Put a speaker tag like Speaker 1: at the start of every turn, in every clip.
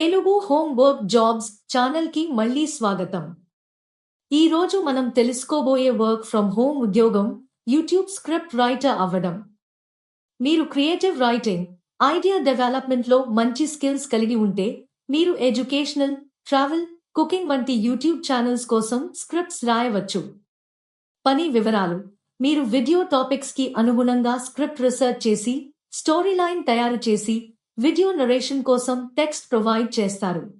Speaker 1: Telugu home work jobs ఛానల్కి మళ్ళీ స్వాగతం. ఈరోజు మనం తెలుసుకోబోయే వర్క్ ఫ్రమ్ హోమ్ ఉద్యోగం యూట్యూబ్ స్క్రిప్ట్ రైటర్ అవ్వడం. మీరు క్రియేటివ్ రైటింగ్ ఐడియా డెవలప్మెంట్లో మంచి స్కిల్స్ కలిగి ఉంటే మీరు ఎడ్యుకేషనల్ ట్రావెల్ కుకింగ్ వంటి యూట్యూబ్ ఛానల్స్ కోసం స్క్రిప్ట్స్ రాయవచ్చు. పని వివరాలు మీరు వీడియో టాపిక్స్కి అనుగుణంగా స్క్రిప్ట్ రీసెర్చ్ చేసి స్టోరీ లైన్ తయారు చేసి వీడియో నరేషన్ కోసం టెక్స్ట్ ప్రొవైడ్ చేస్తారు.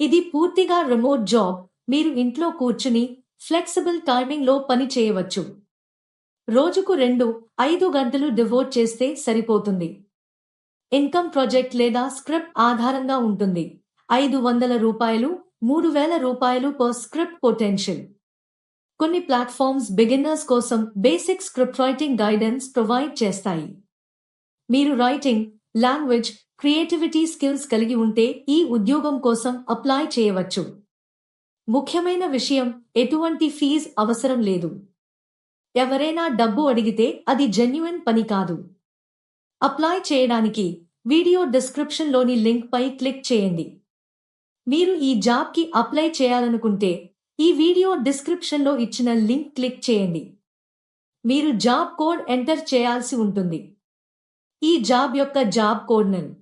Speaker 1: ఇది పూర్తిగా రిమోట్ జాబ్. మీరు ఇంట్లో కూర్చుని ఫ్లెక్సిబుల్ టైమింగ్లో పని చేయవచ్చు. రోజుకు రెండు ఐదు గంటలు డివోట్ చేస్తే సరిపోతుంది. ఇన్కమ్ ప్రాజెక్ట్ లేదా స్క్రిప్ట్ ఆధారంగా ఉంటుంది. ఐదు వందల రూపాయలు మూడు వేల రూపాయలు పర్ స్క్రిప్ట్ పొటెన్షియల్ కొన్ని ప్లాట్ఫామ్స్ బిగినర్స్ కోసం basic script writing guidance provide చేస్తాయి. మీరు రైటింగ్ లాంగ్వేజ్ క్రియేటివిటీ స్కిల్స్ కలిగి ఉంటే ఈ ఉద్యోగం కోసం అప్లై చేయవచ్చు. ముఖ్యమైన విషయం ఎటువంటి ఫీజ్ అవసరం లేదు. ఎవరైనా డబ్బు అడిగితే అది జెన్యున్ పని కాదు. అప్లై చేయడానికి వీడియో డిస్క్రిప్షన్లోని లింక్పై క్లిక్ చేయండి. మీరు ఈ జాబ్కి అప్లై చేయాలనుకుంటే ఈ వీడియో డిస్క్రిప్షన్లో ఇచ్చిన లింక్ క్లిక్ చేయండి. మీరు జాబ్ కోడ్ ఎంటర్ చేయాల్సి ఉంటుంది. ఈ జాబ్ యొక్క జాబ్ కోడ్నన్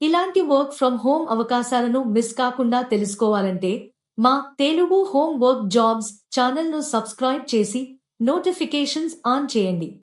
Speaker 1: ఇలాంటి వర్క్ ఫ్రమ్ హోమ్ అవకాశాలను మిస్ కాకుండా తెలుసుకోవాలంటే మా తెలుగు హోమ్ వర్క్ జాబ్స్ ఛానల్ను సబ్స్క్రైబ్ చేసి నోటిఫికేషన్స్ ఆన్ చేయండి.